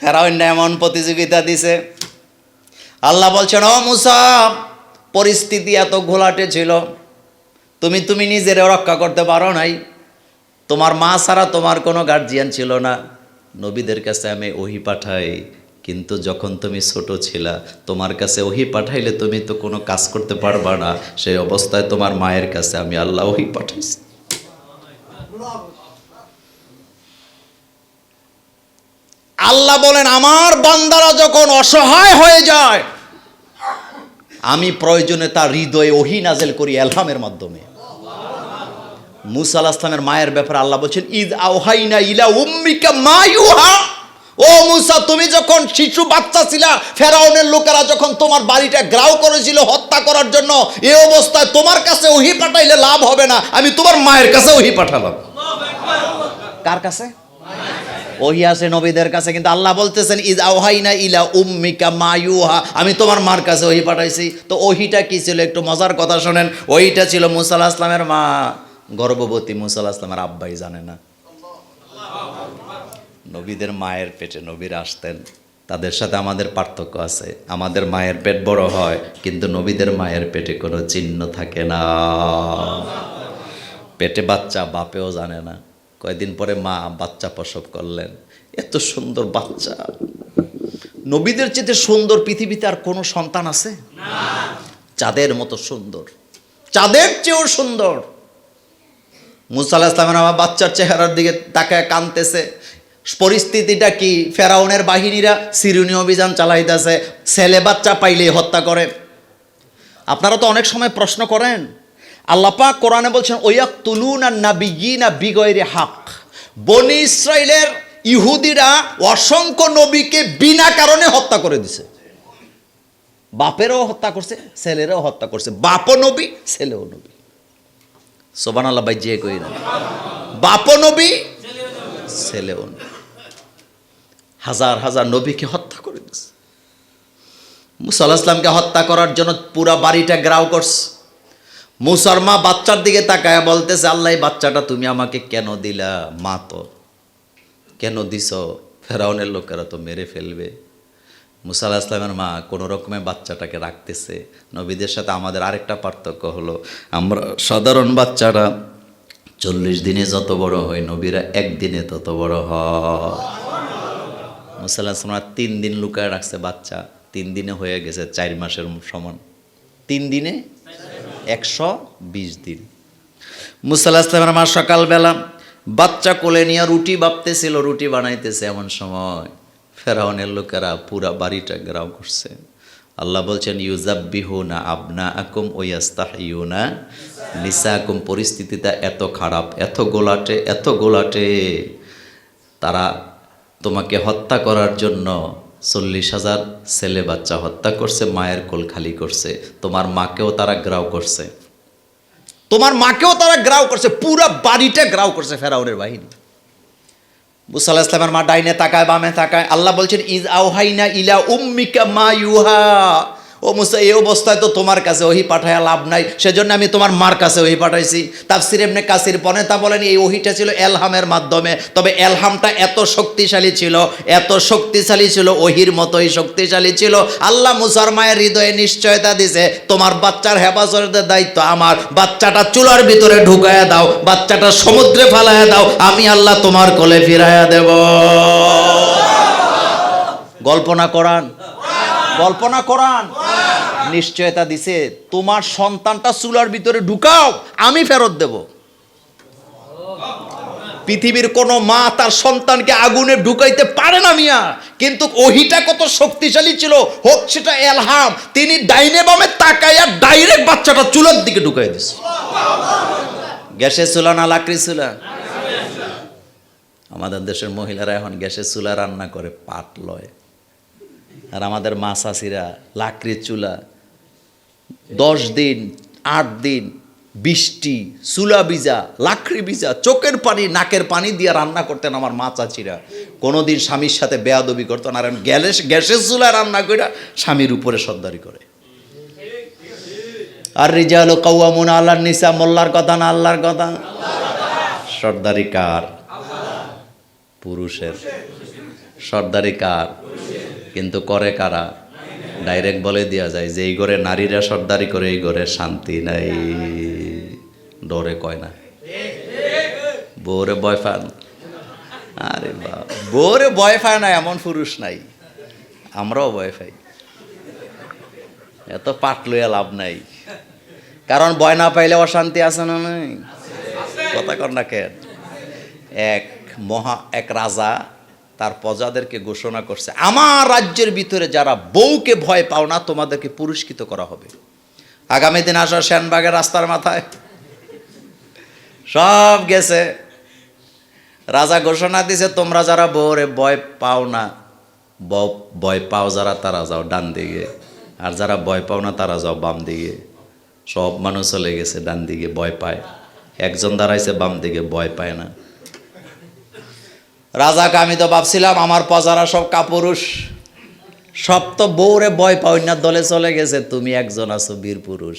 ফেরাউন এমন প্রতিযোগিতা দিছে। আল্লাহ বলছেন, ও মুসা, পরিস্থিতি এত ঘোলাটে ছিল। তুমি তুমি নিজের রক্ষা করতে পারো নাই। তোমার মা ছাড়া তোমার কোনো গার্জিয়ান ছিল না। নবীদের কাছে আমি ওহি পাঠাই। কিন্তু যখন তুমি ছোট ছিলা, তোমার কাছে ওহি পাঠাইলে তুমি তো কোনো কাজ করতে পারবা না। সেই অবস্থায় তোমার মায়ের কাছে আমি আল্লাহ ওহি পাঠাইছি। আল্লাহ বলেন আমার বান্দারা যখন অসহায় হয়ে যায় আমি প্রয়োজনে তার হৃদয়ে ওহি নাজেল করি এলহামের মাধ্যমে। মুসা আলাহ ইসলামের মায়ের ব্যাপারে আল্লাহ বলছেন ঈদ আওহাইনা ইলা উম্মিকা মায়ুহা ও মুসা তুমি যখন শিশু বাচ্চা ছিলা ফেরাউনের লোকেরা যখন তোমার বাড়িটা গ্রাও করেছিল হত্যা করার জন্য এ অবস্থায় তোমার কাছে ওহি পাঠাইলে লাভ হবে না আমি তোমার মায়ের কাছে ওহি পাঠালাম। কার কাছে? ওহি আছে নবীদের কাছে, কিন্তু আল্লাহ বলতেছেন, ইদ আওহাইনা ইলা উম্মিকা মায়ুহা আমি তোমার মার কাছে ওহি পাঠাইছি। তো ওহিটা কি ছিল? একটু মজার কথা শোনেন। ওইটা ছিল মুসা আলাহ ইসলামের মা। গর্ভবতী মুসা আলাহ ইসলামের আব্বাই জানে না। নবীদের মায়ের পেটে নবীরা আসতেন। তাদের সাথে আমাদের পার্থক্য আছে। আমাদের মায়ের পেট বড় হয়, কিন্তু নবীদের মায়ের পেটে কোনো চিহ্ন থাকে না। পেটে বাচ্চা বাপেও জানে না। কয়েকদিন পরে মা বাচ্চা প্রসব করলেন। এত সুন্দর বাচ্চা। নবীদের চেয়ে সুন্দর পৃথিবীতে আর কোনো সন্তান আছে? চাঁদের মতো সুন্দর। চাঁদের চেয়েও সুন্দর। মুসা আলাহ ইসলামের আমার বাচ্চার চেহারার দিকে তাকায় কানতেছে। পরিস্থিতিটা কি? ফেরাউনের বাহিনীরা সিরুনি অভিযান চালাইতেছে। ছেলে বাচ্চা পাইলেই হত্যা করে। আপনারা তো অনেক সময় প্রশ্ন করেন আল্লাপা কোরআনে বলছেন ওয়াক তুলুন আর নাবিগিনা বিগয়রে হাক। বনি ইসরায়েলের ইহুদিরা অসংখ্য নবীকে বিনা কারণে হত্যা করে দিছে। বাপেরও হত্যা করছে, ছেলেরও হত্যা করছে। বাপও নবী, ছেলেও নবী। সোবান আল্লাহ ভাই, যে কই না। বাপও নবী, ছেলেও হাজার হাজার নবীকে হত্যা করে দিছে। মুসাল্লাহ ইসলামকে হত্যা করার জন্য পুরা বাড়িটা গ্রাও করছে। মুসার মা বাচ্চার দিকে তাকায় বলতেছে, আল্লাহ বাচ্চাটা তুমি আমাকে কেন দিলা? মা তো। কেন দিছ? ফেরাউনের লোকেরা তো মেরে ফেলবে। মুসা আলাহ ইসলামের মা কোনো রকমে বাচ্চাটাকে রাখতেছে। নবীদের সাথে আমাদের আরেকটা পার্থক্য হলো, আমরা সাধারণ বাচ্চারা চল্লিশ দিনে যত বড় হয় নবীরা একদিনে তত বড় হয়। মুসা ইসলাম তিন দিন লুকায় রাখছে বাচ্চা। তিন দিনে হয়ে গেছে চার মাসের সমান। তিন দিনে একশো বিশ দিন। মুসাল্লাহ ইসলামের মা সকালবেলা বাচ্চা কোলে নিয়ে রুটি বাপতেছিল রুটি বানাইতেছে এমন সময়। ফেরাউনের লোকেরা পুরা বাড়িটা গ্রাও করছে। আল্লাহ বলছেন ইউজাব্বিহু না আবনা আকুম ওয়াস্তাহ ইউনা নিসা আকুম পরিস্থিতিটা এত খারাপ, এত গোলাটে এত গোলাটে। তারা তোমাকে হত্যা করার জন্য চল্লিশ হাজার ছেলে বাচ্চা হত্যা করছে, মায়ের কোল খালি করছে। তোমার মাকেও তারা গ্রাও করছে। তোমার মাকেও তারা গ্রাও করছে, পুরা বাড়িটা গ্রাও করছে ফেরাউনের বাহিনী। মুসাল্লাহ ইসলামের মা ডাইনে তাকায়, বামে তাকায়। আল্লাহ বলছেন, ইজ আউহাইনা ইলা উম্মিকা মা ইউহা। ও মুসা, এই অবস্থায় তো তোমার কাছে ওহি পাঠায় লাভ নাই। সেজন্য আমি তোমার মার কাছে ওহি পাঠাইছি। তাফসির এমনি কাসির পনেতা বলেন, এই ওহিটা ছিল এলহামের মাধ্যমে। তবে এলহামটা এত শক্তিশালী ছিল, এত শক্তিশালী ছিল, ওহির মতোই শক্তিশালী ছিল। আল্লাহ মুসার মায়ের হৃদয়ে নিশ্চয়তা দিছে, তোমার বাচ্চার হেফাজতের দায়িত্ব আমার। বাচ্চাটা চুলার ভিতরে ঢুকায়া দাও, বাচ্চাটা সমুদ্রে ফালায়া দাও, আমি আল্লাহ তোমার কোলে ফিরাইয়া দেব। গল্পনা করান কল্পনা করান নিশ্চয়তা দিছে, তোমার সন্তানটা চুলার ভিতরে ঢুকাও, আমি ফেরত দেব। পৃথিবীর কোন মা তার সন্তানকে আগুনে ঢুকাইতে পারে না মিয়া, কিন্তু ওহিটা কত শক্তিশালী ছিল, হোক সেটা এলহাম, তিনি ডাইনে বামে তাকাইয়া ডাইরেক্ট বাচ্চাটা চুলার দিকে ঢুকাই দিছে। গ্যাসের চুলা না লাকড়ি চুলা? আমাদের দেশের মহিলারা এখন গ্যাসের চুলা রান্না করে পাট লয় আর আমাদের মা চাষিরা লাকড়ির চুলা দশ দিন, আট দিন, বৃষ্টি চুলা ভিজা, লাকড়ি ভিজা, চোখের পানি, নাকের পানি দিয়ে রান্না করতেন আমার মা চাচিরা। কোনোদিন স্বামীর সাথে বেয়াদবি করতো না। আর এখন গ্যাস গ্যাসের চুলা রান্না করে স্বামীর উপরে সর্দারি করে। আর রিজাল কৌয়ামুন আল্লাহর নিসা, মোল্লার কথা না আল্লাহর কথা? সর্দারি কার? পুরুষের। সর্দারি কার? কিন্তু করে কারা? ডাইরেক্ট বলে দেওয়া যায় যে, এই ঘরে নারীরা সর্দারি করে, এই ঘরে শান্তি নাই। ডরে কয় না। বউরে বয় পান? আরে বা বউরে বয় পায় না, এমন পুরুষ নাই। আমরাও বয় পাই। এত পাট লইয়া লাভ নাই। কারণ বয় না পাইলে অশান্তি আছে না নাই? কথা কর না কেন? এক মহা, এক রাজা তার প্রজাদেরকে ঘোষণা করছে। আমার রাজ্যের ভিতরে যারা বউকে ভয় পাও না, তোমাদেরকে পুরস্কৃত করা হবে। আগামী দিন আসো শ্যানবাগের রাস্তার মাথায়। সব গেছে। রাজা ঘোষণা দিছে, তোমরা যারা বউরে ভয় পাও না ভয় পাও যারা, তারা যাও ডান দিকে। আর যারা ভয় পাও না, তারা যাও বাম দিকে। সব মানুষ চলে গেছে, ডান দিকে ভয় পায়। একজন দাঁড়াইছে, বাম দিকে ভয় পায় না। রাজাকে আমি তো ভাবছিলাম আমার প্রজারা সব কাপুরুষ। সব তো বউরে ভয় পাও না দলে চলে গেছে, তুমি একজন আছো বীর পুরুষ।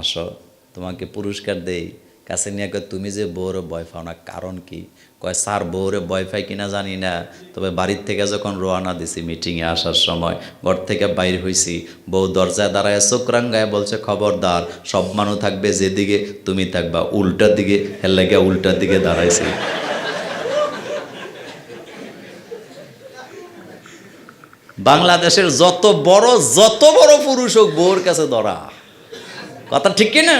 আসো, তোমাকে পুরস্কার দেই। কাছে নিয়ে কয়, তুমি যে বউরে ভয় পাও না, কারণ কি? কয়, স্যার, বউরে ভয় পাই কিনা জানি না। তবে বাড়ির থেকে যখন রোয়ানা দিছি মিটিংয়ে আসার সময়, ঘর থেকে বাইর হইছি, বউ দরজায় দাঁড়ায় চোখরাঙ্গায় বলছে, খবরদার, সব মানুষ থাকবে যেদিকে, তুমি থাকবা উল্টার দিকে হেলে গিয়ে উল্টার দিকে দাঁড়াইছি। বাংলাদেশের যত বড় যত বড় পুরুষ হোক, বউর কাছে ধরা। কথা ঠিক কি না?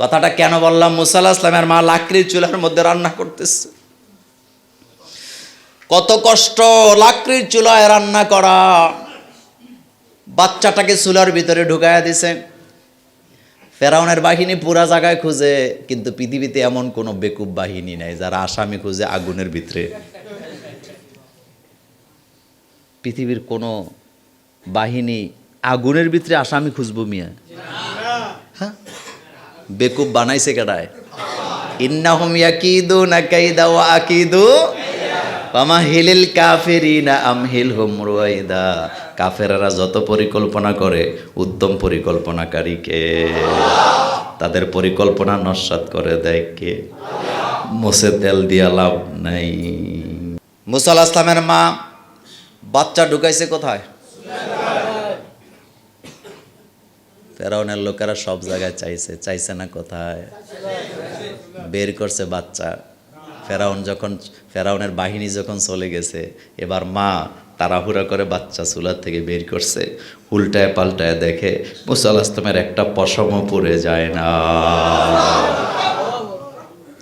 কথাটা কেন বললাম? মুসাল্লাহ ইসলামের মা লাকড়ির চুলার মধ্যে রান্না করতেছে। কত কষ্ট লাকড়ির চুলায় রান্না করা। বাচ্চাটাকে চুলার ভিতরে ঢুকাইয়া দিছে। ফেরাউনের বাহিনী পুরা জায়গায় খুঁজে, কিন্তু পৃথিবীতে এমন কোনো বেকুব বাহিনী নাই যারা আসামি খুঁজে আগুনের ভিতরে পৃথিবীর কোনো বাহিনী আগুনের ভিতরে আসামি খুঁজবো মিয়া। হ্যাঁ? বেকুব বানাইছে কেডায়? ইন্নাহুম ইয়াকিদুনা কাইদা ওয়া আকিদু। পামা হিলিল কাফিরিনা আমহিলহুম রুয়াইদা। কাফেরারা যত পরিকল্পনা করে, উত্তম পরিকল্পনাকারীকে তাদের পরিকল্পনা নস্বাত করে দেয় কে? মোসে তেল দিয়া লাভ নাই। মুসাল আসলামের মা বাচ্চা ঢুকাইছে কোথায়? ফেরাউনের লোকেরা সব জায়গায় চাইছে চাইছে না কোথায়? বের করছে বাচ্চা। ফেরাউন যখন, ফেরাউনের বাহিনী যখন চলে গেছে, এবার মা তাড়াহুড়া করে বাচ্চা চুলার থেকে বের করছে, উল্টায় পাল্টায় দেখে মুসাল আসলামের একটা পশমও পড়ে যায় না।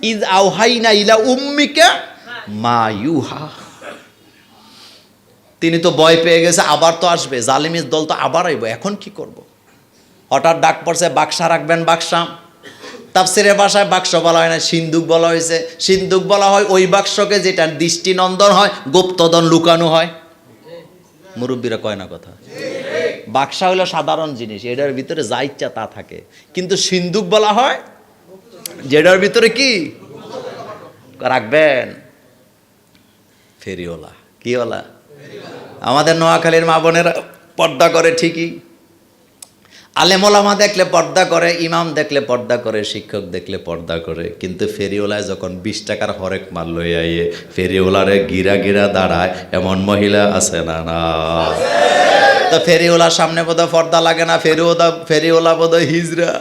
ইদ আউহাইনা ইলা উম্মিকা মা ইউহা। তিনি তো ভয় পেয়ে গেছে, আবার তো আসবে। জালিমিস দল তো আবার আইব, এখন কি করব। হঠাৎ ডাক পড়ছে, বাক্সা রাখবেন, বাক্সা। তাফসিরের ভাষায় বাক্স বলা হয় না সিন্দুক বলা হয়েছে। সিন্দুক বলা হয় ওই বাক্সকে যেটা দৃষ্টিনন্দন হয় গুপ্তদন লুকানো হয়। মুরব্বীরা কয় না কথা? বাক্সা হলো সাধারণ জিনিস, এটার ভিতরে যা ইচ্ছা তা থাকে। কিন্তু সিন্দুক বলা হয়, যেটার ভিতরে কি? রাখবেন। ফেরিওলা কি ওলা আমাদের নোয়াখালীর মা বোনেরা পর্দা করে ঠিকই। আলেমোলামা দেখলে পর্দা করে, ইমাম দেখলে পর্দা করে, শিক্ষক দেখলে পর্দা করে। কিন্তু ফেরিওলায় যখন বিশ টাকার হরেক মাল লই আইয়ে ফেরিওলারে গিরা গিরা দাঁড়ায়, এমন মহিলা আছে না না? তো ফেরিওলার সামনে বোধহয় পর্দা লাগে না ফেরিওলা ফেরিওলা বোধহয় হিজরা।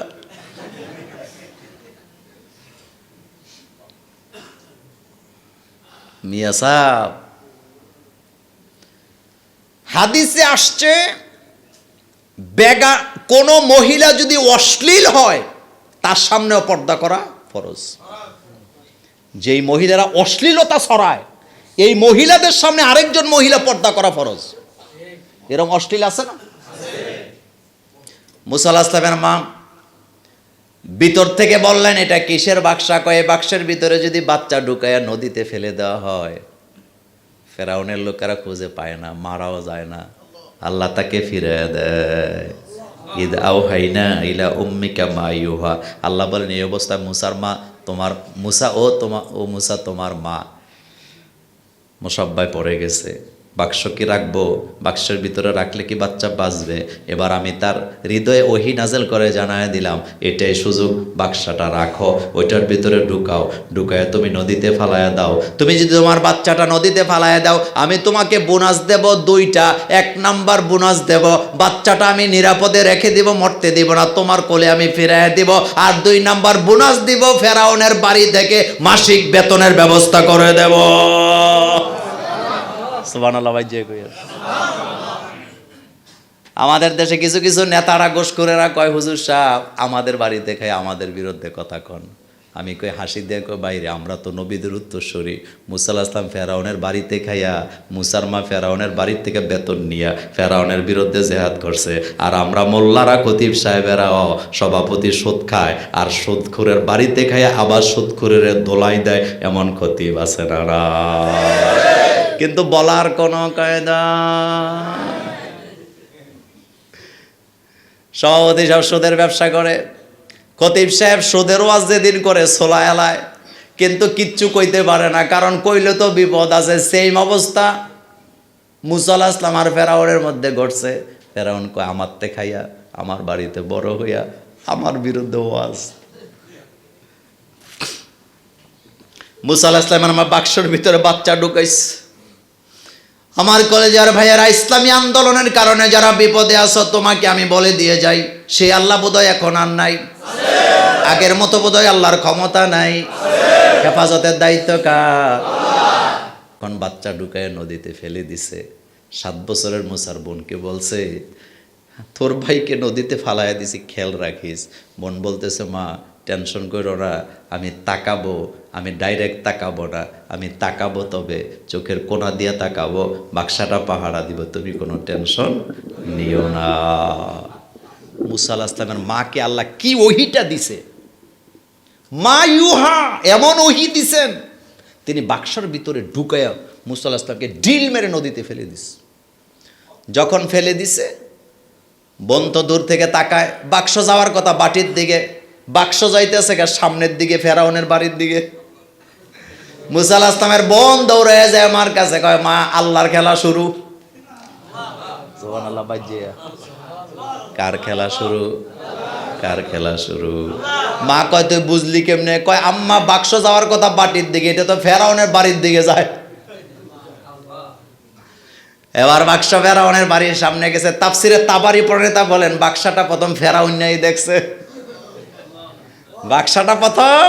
মিয়া সাহ হাদিসে আসছে বেগা কোনো মহিলা যদি অশ্লীল হয়, তার সামনেও পর্দা করা ফরজ। যেই মহিলারা অশ্লীলতা ছড়ায়, এই মহিলাদের সামনে আরেকজন মহিলা পর্দা করা ফরজ। এরকম অশ্লীল আছে না? মুসাল আসলামের মা ভিতর থেকে বললেন, এটা কিসের বাক্সা? কয়ে বাক্সের ভিতরে যদি বাচ্চা ঢুকাইয়া নদীতে ফেলে দেওয়া হয় ফেরাউনের লোকেরা খুঁজে পায় না, মারাও যায় না। আল্লাহ তাকে ফিরে দেয়। ঈদ আও হাইনা ইলা উম্মিকা মা ইউহা। আল্লাহ বলেন, এই অবস্থায় মুসার মা তোমার, মুসা ও তোমা, ও মুসা তোমার মা মুসাব্বায় পড়ে গেছে। বাক্স কি রাখব? বাক্সের ভিতরে রাখলে কি বাচ্চা বাঁচবে? এবার আমি তার হৃদয়ে ওহি নাজেল করে জানায় দিলাম, এটাই সুযোগ, বাক্সাটা রাখো, ওইটার ভিতরে ঢুকাও। ঢুকায় তুমি নদীতে ফালায়া দাও। তুমি যদি তোমার বাচ্চাটা নদীতে ফালায়া দাও, আমি তোমাকে বোনাস দেব দুইটা। এক নাম্বার বোনাস দেব, বাচ্চাটা আমি নিরাপদে রেখে দিব, মরতে দিব না, তোমার কোলে আমি ফিরাইয়া দিব। আর দুই নাম্বার বোনাস দিব, ফেরাউনের বাড়ি থেকে মাসিক বেতনের ব্যবস্থা করে দেব। সুবহানাল্লাহ ভাই যে আমাদের দেশে কিছু কিছু নেতারা গোসখোরেরা কয়, হুজুর সাহেব, আমাদের বাড়িতে খায়, আমাদের বিরুদ্ধে কথা কন। আমি কই, হাসি দিয়ে কই, বাইরে, আমরা তো নবীদের উত্তরস্বরী মুসাল আসলাম ফেরাউনের বাড়িতে খাইয়া মুসার মা ফেরাউনের বাড়ির থেকে বেতন নিয়া ফেরাউনের বিরুদ্ধে জেহাদ করছে। আর আমরা মোল্লারা, খতিব সাহেবেরাও সভাপতি সুদ খায়। আর সুদখোরের বাড়িতে খাইয়া আবার সুদখোরের দোলাই দেয়, এমন খতিব আছে না? কিন্তু বলার কোনো কায়দা। সভাপতি সব সুদের ব্যবসা করে, খতিব সাহেব সুদের ওয়াজ যেদিন করে সোলা এলায় কিন্তু কিচ্ছু কইতে পারে না, কারণ কইলে তো বিপদ আছে। সেম অবস্থা মুসাল আসলাম আর ফেরাউনের মধ্যে ঘটছে। ফেরাউন কয় আমার তে খাইয়া, আমার বাড়িতে বড় হইয়া, আমার বিরুদ্ধে ওয়াজ। মুসাল আসলাম আমার বাক্সর ভিতরে বাচ্চা ঢুকাইছে। আমার কলেজের ভাইয়েরা, ইসলামী আন্দোলনের কারণে যারা বিপদে আছো, তোমাকে আমি বলে দিয়ে যাই। সেই আল্লাহ বোধহয় এখন আর নাই। আগের মতো বোধহয় আল্লাহর ক্ষমতা নাই। হেফাজতের দায়িত্ব কার? এখন বাচ্চা ঢুকায় নদীতে ফেলে দিছে। সাত বছরের মুসার বোনকে বলছে, তোর ভাইকে নদীতে ফালাইয়া দিছি, খেয়াল রাখিস। বোন বলতেছে, মা টেনশন করো না, আমি তাকাবো, আমি ডাইরেক্ট তাকাবো না, আমি তাকাবো তবে চোখের কোনা দিয়ে তাকাবো, বাক্সাটা পাহারা দিব, তুমি কোনো টেনশন নিও না। মুসাল আসলামের মাকে আল্লাহ কি ওহিটা দিছে? মা ইউহা, এমন ওহি দিছেন। তিনি বাক্সার ভিতরে ঢুকায়া মুসাল আসলামকে ডিল মেরে নদীতে ফেলে দিস যখন ফেলে দিছে বন্ত দূর থেকে তাকায়, বাক্স যাওয়ার কথা বাটির দিকে বাক্স যাইতেছে সামনের দিকে, ফেরাউনের বাড়ির দিকে। মুসাল আসলামের বোন দৌড়ে যায় আমার কাছে, কয়, মা, আল্লাহর খেলা শুরু। কার খেলা শুরু? কার খেলা শুরু? মা কয়, তুই বুঝলি কেমনে? কয়, আম্মা, বাক্স যাওয়ার কথা বাটির দিকে, এটা তো ফেরাউনের বাড়ির দিকে যায়। এবার বাক্স ফেরাউনের বাড়ির সামনে গেছে। তাফসিরে তাবারি প্রণেতা বলেন, বাক্সাটা প্রথম ফেরাউন্যাই দেখছে। বাক্সাটা প্রথম।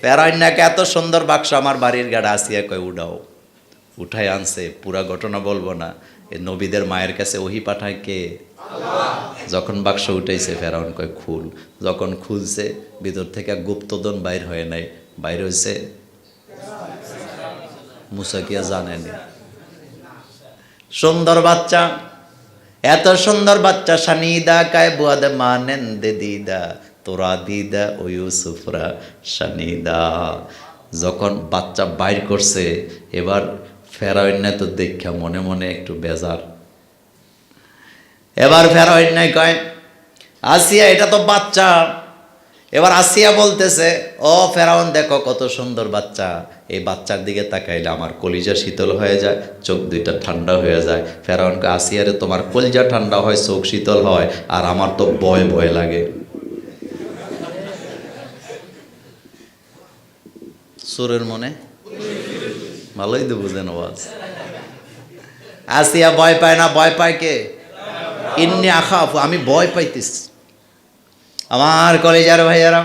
ফেরাউন্যাকে এত সুন্দর বাক্স? আমার বাড়ির গাড়া আসিয়া কয়, উঠাও। উঠায় আনছে। পুরা ঘটনা বলব না। এ নবীদের মায়ের কাছে ওহি পাঠায় কে? যখন বাক্স উঠাইছে, ফেরাউন কয়, খুল। যখন খুলছে, ভিতর থেকে গুপ্তদন বাইর হয়ে নাই। বাইর হয়েছে মুসা কিয়া জানেনি সুন্দর বাচ্চা। এত সুন্দর বাচ্চা, সানিদা কায় বুয়াদ মানেন দে দিদা। তোরা দিদা ও ইউসুফরা সানিদা যখন বাচ্চা বাইর করছে, এবার ফেরাইন্যা তো দেখা মনে মনে একটু বেজার। এবার ফেরাইন্যায় কয়, আসিয়া, এটা তো বাচ্চা। এবার আসিয়া বলতেছে, ও ফেরাউন, দেখো কত সুন্দর বাচ্চা। এই বাচ্চার দিকে তাকাইলে আমার কলিজা শীতল হয়ে যায়, চোখ দুইটা ঠান্ডা হয়ে যায়। ফেরাউনকে আসিয়ারে তোমার কলিজা ঠান্ডা হয়, চোখ শীতল হয়, আর আমার তো ভয় ভয় লাগে। সুরের মনে? ভালোই তো বুঝেন আওয়াজ। আসিয়া ভয় পায় না, ভয় পায় কে? ইন্নি আখাফ, আমি ভয় পাইতেছি। আমার কলেজার ভাইয়ারা,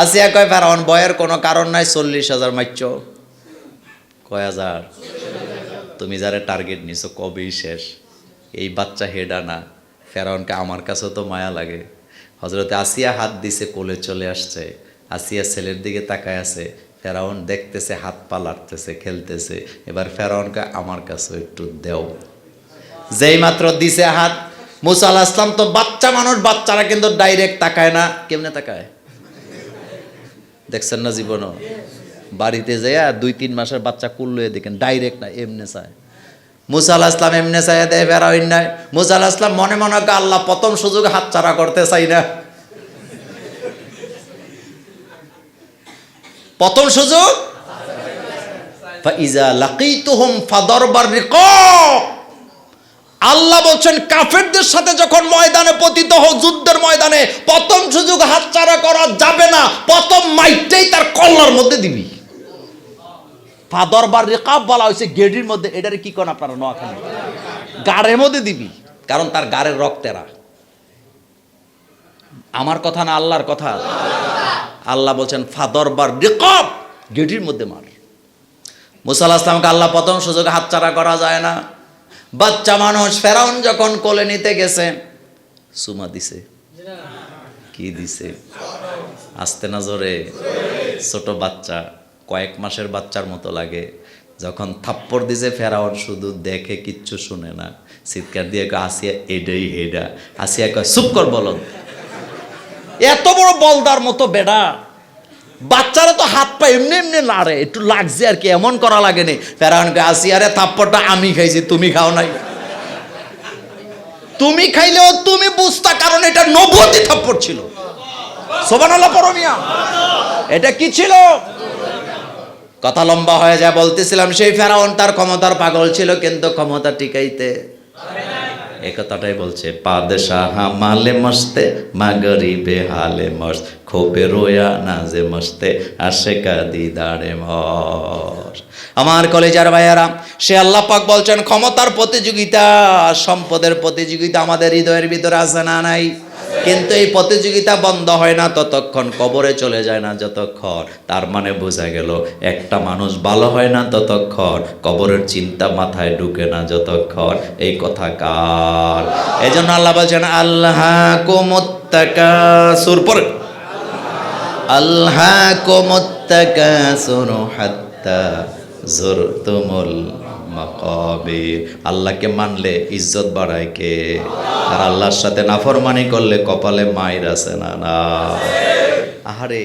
আসিয়া কয়, ফেরাউন বয়ের কোনো কারণ নাই, চল্লিশ হাজার মাইচ কয়, হাজার, তুমি যারা টার্গেট নিছো, কবেই শেষ? এই বাচ্চা হেডা না। ফেরাউনকে আমার কাছেও তো মায়া লাগে। হজরতে আসিয়া হাত দিছে, কোলে চলে আসছে। আসিয়া ছেলের দিকে তাকায় আছে। ফেরাউন দেখতেছে, হাত পা লাড়তেছে খেলতেছে। এবার ফেরাউনকে আমার কাছেও একটু দেও। যেই মাত্র দিছে হাত, মুসা আলাহ ইসলাম তো বাচ্চা মানুষ, বাচ্চারা কিন্তু ডাইরেক্ট তাকায় না। কেমনে তাকায়? দেখছেন না জীবনও? বাড়িতে যাইয়া দুই, তিন মাসের বাচ্চা কুল্লুয়ে দেখেন ডাইরেক্ট না, এমনে চায়। মুসা আলাহ ইসলাম এমনে চায় দেয় বেড়াইন নাই। মুসা আলাহ ইসলাম মনে মনে আল্লাহ, প্রথম সুযোগ হাত চারা করতে চাই না। প্রথম সুযোগ? ফাইজা লাকিতুহুম ফাদরবার রিকাব। আল্লাহ বলছেন, কাফেরদের সাথে যখন ময়দানে পতিত হও, যুদ্ধের ময়দানে প্রথম সুযোগ হাতছাড়া করা যাবে না। প্রথম মাইটটাই তার কল্লার মধ্যে দিবি। ফাদর বা রেকাব বলা হয়েছে, গেডির মধ্যে। এটারে কি করেন আপনারা, নোয়াখালী? গাড়ের মধ্যে দিবি, কারণ তার গাড়ের রক্তেরা আমার কথা না আল্লাহর কথা? আল্লাহ বলছেন, ফাদর বা রেকাব গেডির মধ্যে মার। মুসাল আসলামকে আল্লাহ প্রথম সুযোগে হাতছাড়া করা যায় না। বাচ্চা মানুষ ফেরাউন যখন কোলে নিতে গেছে, সুমা দিছে। কি দিছে? আসতে না জোরে। ছোট বাচ্চা, কয়েক মাসের বাচ্চার মতো লাগে। যখন থাপ্পড় দিছে, ফেরাউন শুধু দেখে কিচ্ছু শুনে না। চিৎকার দিয়ে আসিয়া এডাই হেডা। আসিয়া কয়, চুপ কর বলদ। এত বড় বলদার মতো বেডা। বাচ্চারা তো হাত পা এমনি এমনি নাড়ে, একটু লাগছে আর কি, এমন করা লাগেনি ফেরাউনকে আসি, আরে থাপ্পড়টা আমি খাইছি, তুমি খাও নাই। তুমি খাইলেও তুমি বুঝতা কারণ এটা নবতী থাপ্পড় ছিল। পরমিয়া এটা কি ছিল? কথা লম্বা হয়ে যায়, বলতেছিলাম, সেই ফেরাউন তার ক্ষমতার পাগল ছিল, কিন্তু ক্ষমতা টিকাইতে এ কথাটাই বলছে, পাদশাহ মালে মস্তে মা গরিবে হালে মস্ত, খোপে রোয়া নাজে মস্তে, আশেকা দিদারে মস আমার কলেজার ভাইয়ারা, সে আল্লাহ পাক বলছেন, ক্ষমতার প্রতিযোগিতা, সম্পদের প্রতিযোগিতা আমাদের হৃদয়ের ভিতরে আছে না নাই? কিন্তু এই প্রতিযোগিতা বন্ধ হয় না ততক্ষণ, কবরে চলে যায় না যতক্ষণ। তার মানে বোঝা গেল, একটা মানুষ ভালো হয় না ততক্ষণ, কবরের চিন্তা মাথায় ঢুকে না যতক্ষণ। এই কথা কার? এই জন্য আল্লাহ বলছেন আল্লাহ কোমত্তাকাসুর পরে আল্লাহ কোমত্তাকাসুর হাত্তা জুরতুমুল মাকাবির। আল্লাহকে মানলে ইজ্জত বাড়ায় কে? আর আল্লাহর সাথে নাফরমানি করলে কপালে মায়ের আছে না না? আহারে।